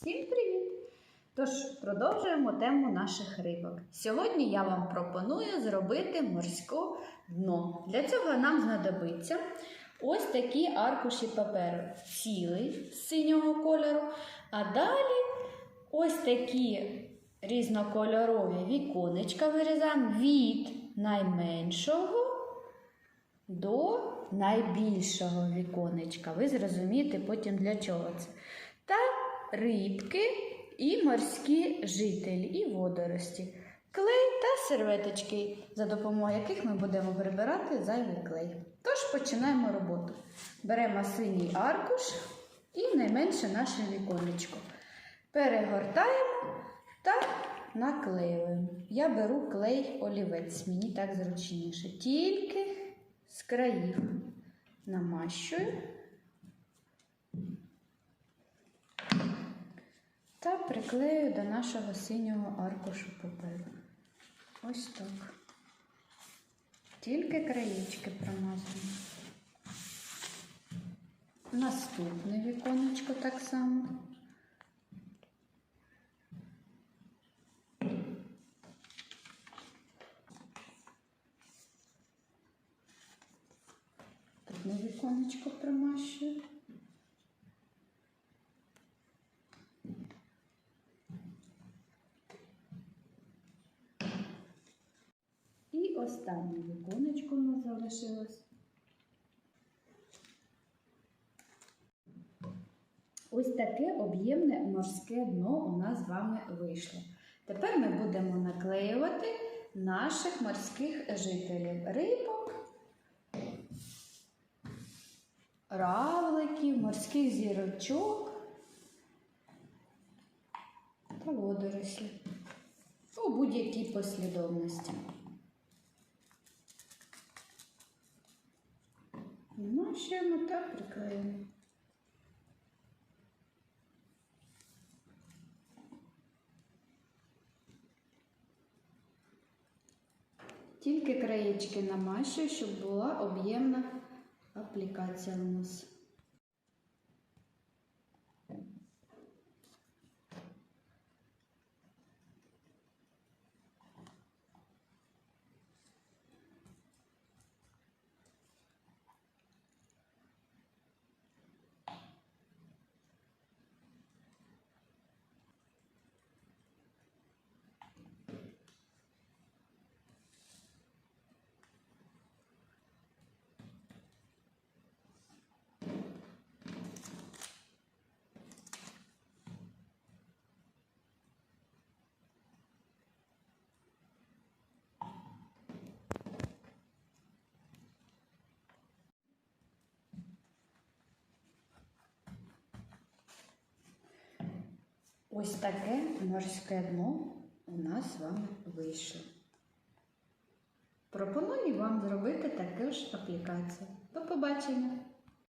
Всім привіт! Тож продовжуємо тему наших рибок. Сьогодні я вам пропоную зробити морське дно. Для цього нам знадобиться ось такі аркуші паперу, цілий синього кольору, а далі ось такі різнокольорові віконечка вирізаємо від найменшого до найбільшого віконечка. Ви зрозумієте потім для чого це. Рибки і морські жителі, і водорості. Клей та серветочки, за допомогою яких ми будемо прибирати зайвий клей. Тож починаємо роботу. Беремо синій аркуш і найменше наше віконечко. Перегортаємо та наклеюємо. Я беру клей олівець, мені так зручніше. Тільки з країв намащую та приклею до нашого синього аркушу паперу. Ось так. Тільки краєчки промазуємо. Наступне віконечко так само. Тут на віконечко промащую. І останнє віконечко у нас залишилось. Ось таке об'ємне морське дно у нас з вами вийшло. Тепер ми будемо наклеювати наших морських жителів рибок, равликів, морських зірочок та водорослів у будь-якій послідовності. Намащуємо та приклеїмо. Тільки краєчки намащую, щоб була об'ємна аплікація у нас. Ось таке морське дно у нас з вами вийшло. Пропоную вам зробити таку ж аплікацію. До побачення!